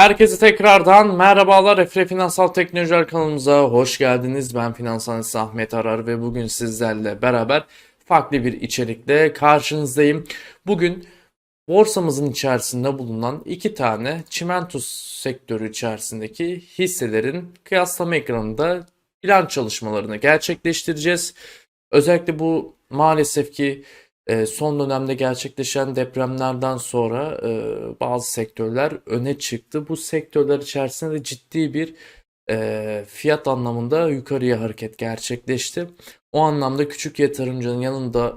Herkese tekrardan merhabalar. Efre Finansal Teknolojiler kanalımıza hoş geldiniz. Ben finans analisti Ahmet Arar ve bugün sizlerle beraber farklı bir içerikle karşınızdayım. Bugün borsamızın içerisinde bulunan iki tane çimento sektörü içerisindeki hisselerin kıyaslama ekranında bilanç çalışmalarını gerçekleştireceğiz. Özellikle bu maalesef ki son dönemde gerçekleşen depremlerden sonra e, bazı sektörler öne çıktı. Bu sektörler içerisinde de ciddi bir e, fiyat anlamında yukarıya hareket gerçekleşti. O anlamda küçük yatırımcının yanında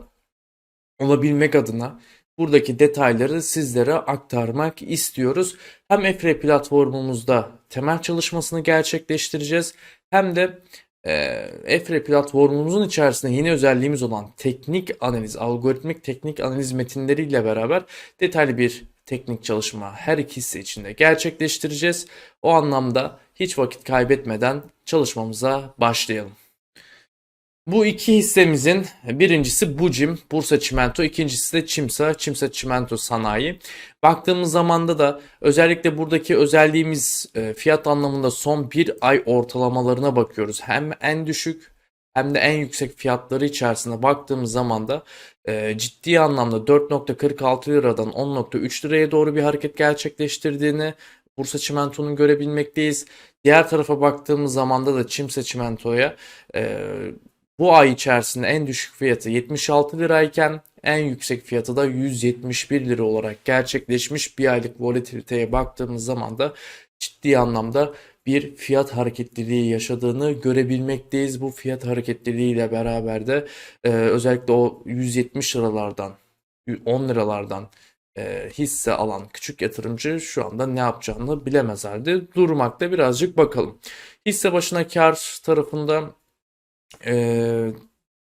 olabilmek adına buradaki detayları sizlere aktarmak istiyoruz. Hem EFRE platformumuzda temel çalışmasını gerçekleştireceğiz hem de EFRE platformumuzun içerisinde yeni özelliğimiz olan teknik analiz, algoritmik teknik analiz metinleriyle beraber detaylı bir teknik çalışma her iki hisse içinde gerçekleştireceğiz. O anlamda hiç vakit kaybetmeden çalışmamıza başlayalım. Bu iki hissemizin birincisi Bucim, Bursa Çimento, ikincisi de Çimsa, Çimsa Çimento Sanayi. Baktığımız zamanda da özellikle buradaki özelliğimiz e, fiyat anlamında son bir ay ortalamalarına bakıyoruz. Hem en düşük hem de en yüksek fiyatları içerisinde baktığımız zaman da e, ciddi anlamda 4.46 liradan 10.3 liraya doğru bir hareket gerçekleştirdiğini Bursa Çimento'nun görebilmekteyiz. Diğer tarafa baktığımız zamanda da Çimsa Çimento'ya e, bu ay içerisinde en düşük fiyatı 76 lirayken en yüksek fiyatı da 171 lira olarak gerçekleşmiş. Bir aylık volatiliteye baktığımız zaman da ciddi anlamda bir fiyat hareketliliği yaşadığını görebilmekteyiz. Bu fiyat hareketliliği ile beraber de e, özellikle o 170 liralardan 10 liralardan e, hisse alan küçük yatırımcı şu anda ne yapacağını bilemez halde durmakta birazcık bakalım. Hisse başına kar tarafında e,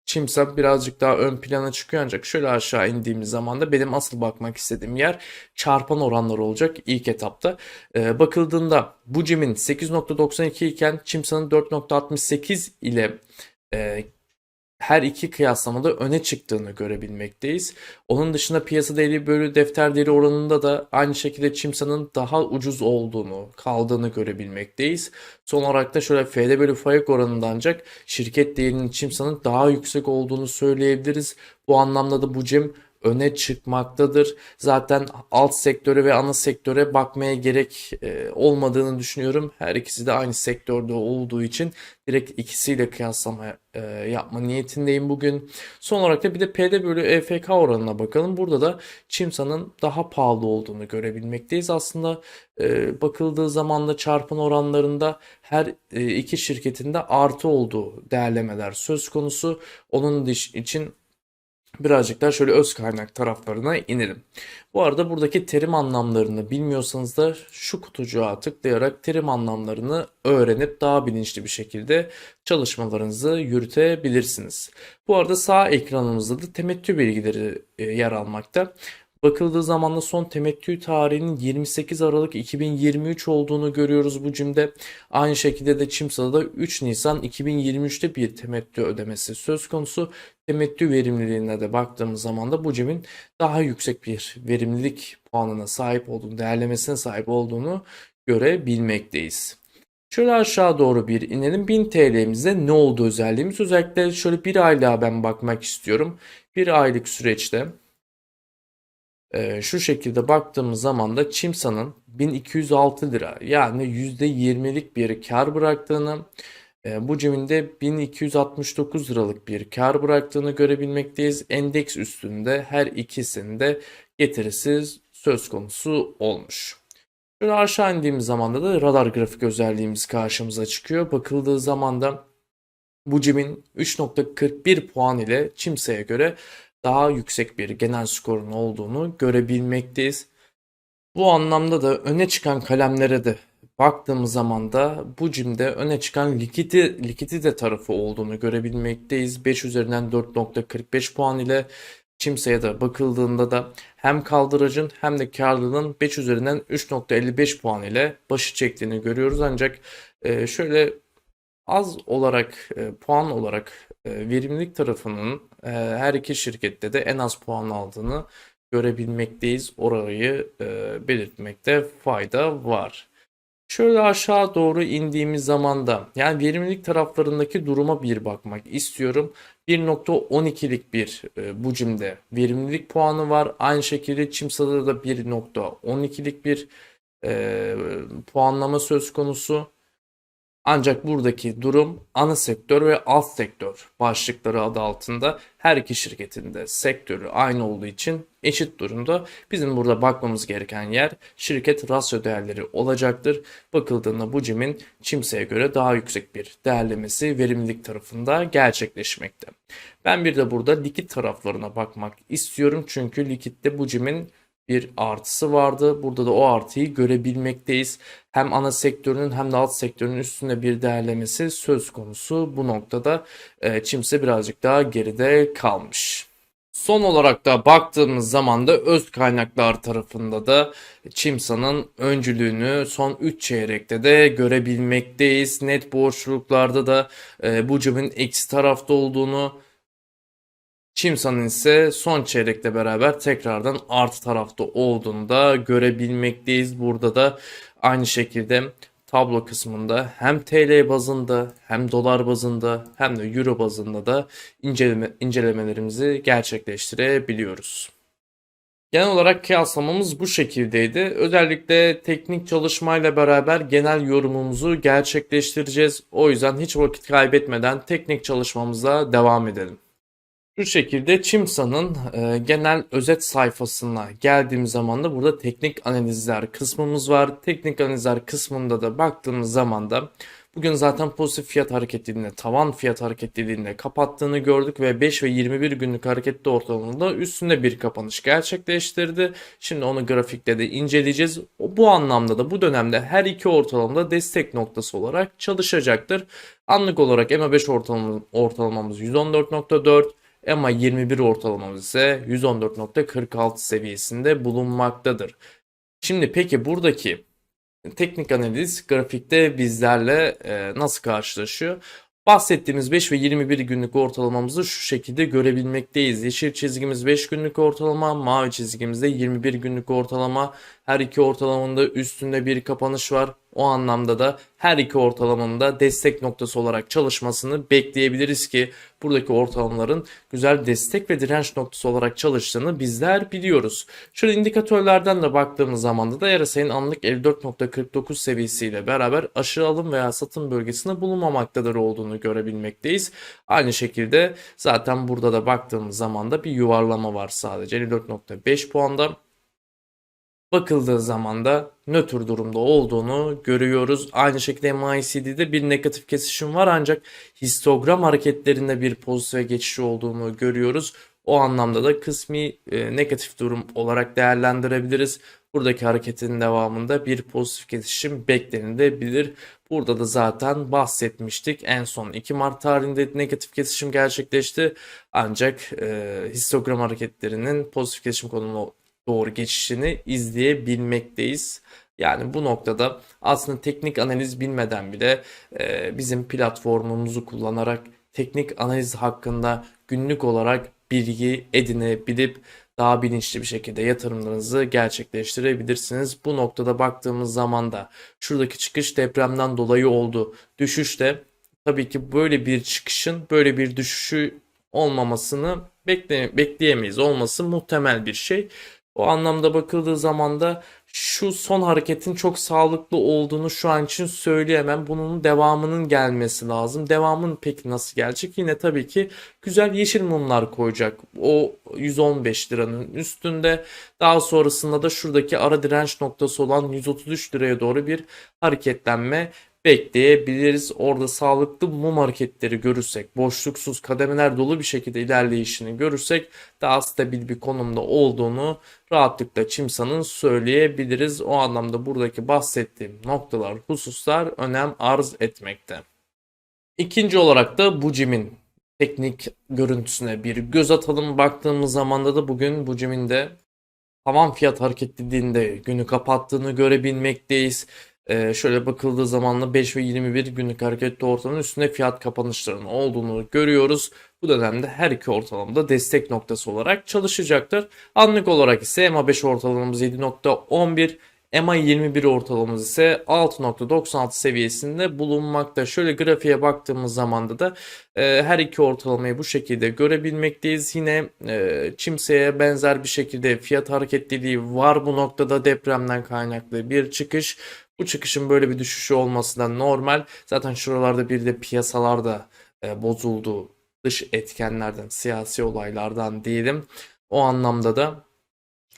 Çimsa birazcık daha ön plana çıkıyor ancak şöyle aşağı indiğimiz zaman da benim asıl bakmak istediğim yer çarpan oranları olacak ilk etapta. E, bakıldığında bu cimin 8.92 iken Çimsa'nın 4.68 ile e, her iki kıyaslamada öne çıktığını görebilmekteyiz. Onun dışında piyasa değeri bölü defter değeri oranında da aynı şekilde Çimsa'nın daha ucuz olduğunu, kaldığını görebilmekteyiz. Son olarak da şöyle FD bölü FAYEK oranında ancak şirket değerinin Çimsa'nın daha yüksek olduğunu söyleyebiliriz. Bu anlamda da bu cim öne çıkmaktadır. Zaten alt sektöre ve ana sektöre bakmaya gerek e, olmadığını düşünüyorum. Her ikisi de aynı sektörde olduğu için direkt ikisiyle kıyaslama e, yapma niyetindeyim bugün. Son olarak da bir de PD bölü EFK oranına bakalım. Burada da Çimsa'nın daha pahalı olduğunu görebilmekteyiz. Aslında e, bakıldığı zaman da çarpım oranlarında her iki şirketinde artı olduğu değerlemeler söz konusu. Onun için birazcık daha şöyle öz kaynak taraflarına inelim. Bu arada buradaki terim anlamlarını bilmiyorsanız da şu kutucuğa tıklayarak terim anlamlarını öğrenip daha bilinçli bir şekilde çalışmalarınızı yürütebilirsiniz. Bu arada sağ ekranımızda da temettü bilgileri e, yer almakta. Bakıldığı zaman da son temettü tarihinin 28 Aralık 2023 olduğunu görüyoruz bu cimde. Aynı şekilde de Çimsa'da da 3 Nisan 2023'te bir temettü ödemesi söz konusu. Temettü verimliliğine de baktığımız zaman da bu cimin daha yüksek bir verimlilik puanına sahip olduğunu, değerlemesine sahip olduğunu görebilmekteyiz. Şöyle aşağı doğru bir inelim. 1000 TL'mizde ne oldu özelliğimiz? Özellikle şöyle bir aylığa ben bakmak istiyorum. Bir aylık süreçte ee, şu şekilde baktığımız zaman da Çimsa'nın 1206 lira yani %20'lik bir kar bıraktığını e, bu ciminde 1269 liralık bir kar bıraktığını görebilmekteyiz. Endeks üstünde her ikisinde getirisi söz konusu olmuş. Şöyle aşağı indiğimiz zaman da radar grafik özelliğimiz karşımıza çıkıyor. Bakıldığı zaman da bu cimin 3.41 puan ile Çimsa'ya göre daha yüksek bir genel skorun olduğunu görebilmekteyiz. Bu anlamda da öne çıkan kalemlere de baktığımız zaman da bu cimde öne çıkan likidi, likidite tarafı olduğunu görebilmekteyiz. 5 üzerinden 4.45 puan ile Çimsa'ya da bakıldığında da hem kaldırıcın hem de karlılığın 5 üzerinden 3.55 puan ile başı çektiğini görüyoruz. Ancak e, şöyle az olarak e, puan olarak e, verimlilik tarafının e, her iki şirkette de en az puan aldığını görebilmekteyiz. Orayı belirtmekte fayda var. Şöyle aşağı doğru indiğimiz zaman da yani verimlilik taraflarındaki duruma bir bakmak istiyorum. 1.12'lik bir e, bucimde verimlilik puanı var. Aynı şekilde Çimsa'da da 1.12'lik bir e, puanlama söz konusu. Ancak buradaki durum ana sektör ve alt sektör başlıkları adı altında her iki şirketin de sektörü aynı olduğu için eşit durumda. Bizim burada bakmamız gereken yer şirket rasyo değerleri olacaktır. Bakıldığında bu cimin Çimsa'ya göre daha yüksek bir değerlemesi verimlilik tarafında gerçekleşmekte. Ben bir de burada likit taraflarına bakmak istiyorum. Çünkü likitte bu cimin bir artısı vardı. Burada da o artıyı görebilmekteyiz. Hem ana sektörünün hem de alt sektörünün üstünde bir değerlemesi söz konusu. Bu noktada e, Çimse birazcık daha geride kalmış. Son olarak da baktığımız zaman da öz kaynaklar tarafında da Çimsa'nın öncülüğünü son 3 çeyrekte de görebilmekteyiz. Net borçluluklarda da e, bu cebin eksi tarafta olduğunu Çimsa'nın ise son çeyrekle beraber tekrardan artı tarafta olduğunu da görebilmekteyiz. Burada da aynı şekilde tablo kısmında hem TL bazında hem dolar bazında hem de euro bazında da inceleme, incelemelerimizi gerçekleştirebiliyoruz. Genel olarak kıyaslamamız bu şekildeydi. Özellikle teknik çalışmayla beraber genel yorumumuzu gerçekleştireceğiz. O yüzden hiç vakit kaybetmeden teknik çalışmamıza devam edelim. Şu şekilde Çimsa'nın e, genel özet sayfasına geldiğimiz zaman da burada teknik analizler kısmımız var. Teknik analizler kısmında da baktığımız zaman da bugün zaten pozitif fiyat hareketliliğinde, tavan fiyat hareketliliğinde kapattığını gördük ve 5 ve 21 günlük hareketli ortalamada üstünde bir kapanış gerçekleştirdi. Şimdi onu grafikte de inceleyeceğiz. Bu anlamda da bu dönemde her iki ortalamada destek noktası olarak çalışacaktır. Anlık olarak EMA5 ortalamamız, ortalamamız 114.4 EMA 21 ortalamamız ise 114.46 seviyesinde bulunmaktadır. Şimdi peki buradaki teknik analiz grafikte bizlerle e, nasıl karşılaşıyor? Bahsettiğimiz 5 ve 21 günlük ortalamamızı şu şekilde görebilmekteyiz. Yeşil çizgimiz 5 günlük ortalama, mavi çizgimizde 21 günlük ortalama. Her iki ortalamında üstünde bir kapanış var. O anlamda da her iki ortalamanın da destek noktası olarak çalışmasını bekleyebiliriz ki buradaki ortalamaların güzel destek ve direnç noktası olarak çalıştığını bizler biliyoruz. Şöyle indikatörlerden de baktığımız zaman da RSI'nin anlık 54.49 seviyesiyle beraber aşırı alım veya satım bölgesinde bulunmamaktadır olduğunu görebilmekteyiz. Aynı şekilde zaten burada da baktığımız zaman da bir yuvarlama var sadece 54.5 puanda bakıldığı zaman da nötr durumda olduğunu görüyoruz. Aynı şekilde MACD'de bir negatif kesişim var ancak histogram hareketlerinde bir pozitife geçiş olduğunu görüyoruz. O anlamda da kısmi e, negatif durum olarak değerlendirebiliriz. Buradaki hareketin devamında bir pozitif kesişim beklenilebilir. Burada da zaten bahsetmiştik. En son 2 Mart tarihinde negatif kesişim gerçekleşti. Ancak e, histogram hareketlerinin pozitif kesişim konumuna doğru geçişini izleyebilmekteyiz. Yani bu noktada aslında teknik analiz bilmeden bile e, bizim platformumuzu kullanarak teknik analiz hakkında günlük olarak bilgi edinebilip daha bilinçli bir şekilde yatırımlarınızı gerçekleştirebilirsiniz. Bu noktada baktığımız zaman da şuradaki çıkış depremden dolayı oldu. Düşüş de tabii ki böyle bir çıkışın böyle bir düşüşü olmamasını bekle bekleyemeyiz. Olması muhtemel bir şey. O anlamda bakıldığı zaman da şu son hareketin çok sağlıklı olduğunu şu an için söyleyemem. Bunun devamının gelmesi lazım. Devamın peki nasıl gelecek? Yine tabii ki güzel yeşil mumlar koyacak. O 115 liranın üstünde. Daha sonrasında da şuradaki ara direnç noktası olan 133 liraya doğru bir hareketlenme bekleyebiliriz. Orada sağlıklı mum hareketleri görürsek, boşluksuz kademeler dolu bir şekilde ilerleyişini görürsek daha stabil bir konumda olduğunu rahatlıkla Çimsa'nın söyleyebiliriz. O anlamda buradaki bahsettiğim noktalar, hususlar önem arz etmekte. İkinci olarak da bu cimin teknik görüntüsüne bir göz atalım. Baktığımız zaman da bugün bu cimin de tavan fiyat hareketliliğinde günü kapattığını görebilmekteyiz. Ee, şöyle bakıldığı zaman da 5 ve 21 günlük hareketli ortalamanın üstünde fiyat kapanışlarının olduğunu görüyoruz. Bu dönemde her iki ortalamada destek noktası olarak çalışacaktır. Anlık olarak ise EMA 5 ortalamamız 7.11, MA 21 ortalamamız ise 6.96 seviyesinde bulunmakta. Şöyle grafiğe baktığımız zaman da e, her iki ortalamayı bu şekilde görebilmekteyiz. Yine e, Çimse'ye benzer bir şekilde fiyat hareketliliği var bu noktada depremden kaynaklı bir çıkış. Bu çıkışın böyle bir düşüşü olması da normal. Zaten şuralarda bir de piyasalar da e, bozuldu. Dış etkenlerden, siyasi olaylardan diyelim. O anlamda da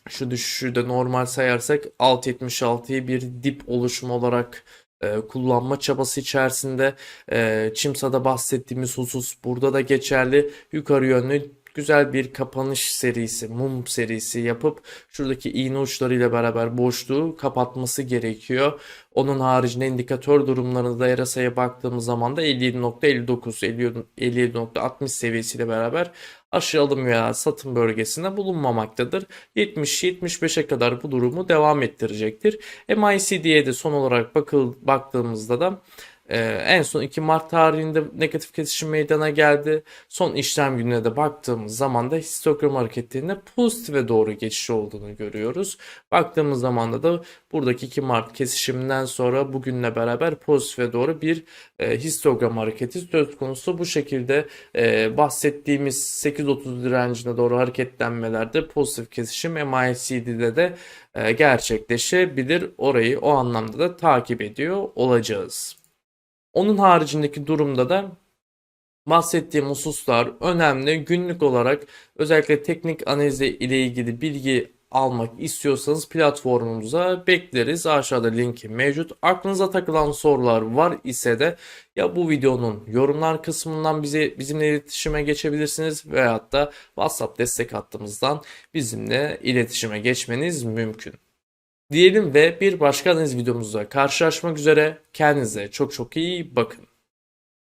şu düşüşü de normal sayarsak 6.76'yı bir dip oluşumu olarak e, kullanma çabası içerisinde e, Çimsa'da bahsettiğimiz husus burada da geçerli. Yukarı yönlü güzel bir kapanış serisi, mum serisi yapıp şuradaki iğne uçlarıyla beraber boşluğu kapatması gerekiyor. Onun haricinde indikatör durumlarında RSI'ye baktığımız zaman da 57.59, 57.60 seviyesiyle beraber aşağı alım veya satım bölgesinde bulunmamaktadır. 70-75'e kadar bu durumu devam ettirecektir. MACD'ye de son olarak bakıl, baktığımızda da ee, en son 2 Mart tarihinde negatif kesişim meydana geldi. Son işlem gününe de baktığımız zaman da histogram hareketlerinde pozitife doğru geçiş olduğunu görüyoruz. Baktığımız zaman da buradaki 2 Mart kesişiminden sonra bugünle beraber pozitife doğru bir e, histogram hareketi söz konusu. Bu şekilde e, bahsettiğimiz 8.30 direncine doğru hareketlenmelerde pozitif kesişim MACD'de de e, gerçekleşebilir. Orayı o anlamda da takip ediyor olacağız. Onun haricindeki durumda da bahsettiğim hususlar önemli. Günlük olarak özellikle teknik analiz ile ilgili bilgi almak istiyorsanız platformumuza bekleriz. Aşağıda linki mevcut. Aklınıza takılan sorular var ise de ya bu videonun yorumlar kısmından bize bizimle iletişime geçebilirsiniz veyahut da WhatsApp destek hattımızdan bizimle iletişime geçmeniz mümkün. Diyelim ve bir başka analiz videomuzda karşılaşmak üzere. Kendinize çok çok iyi bakın.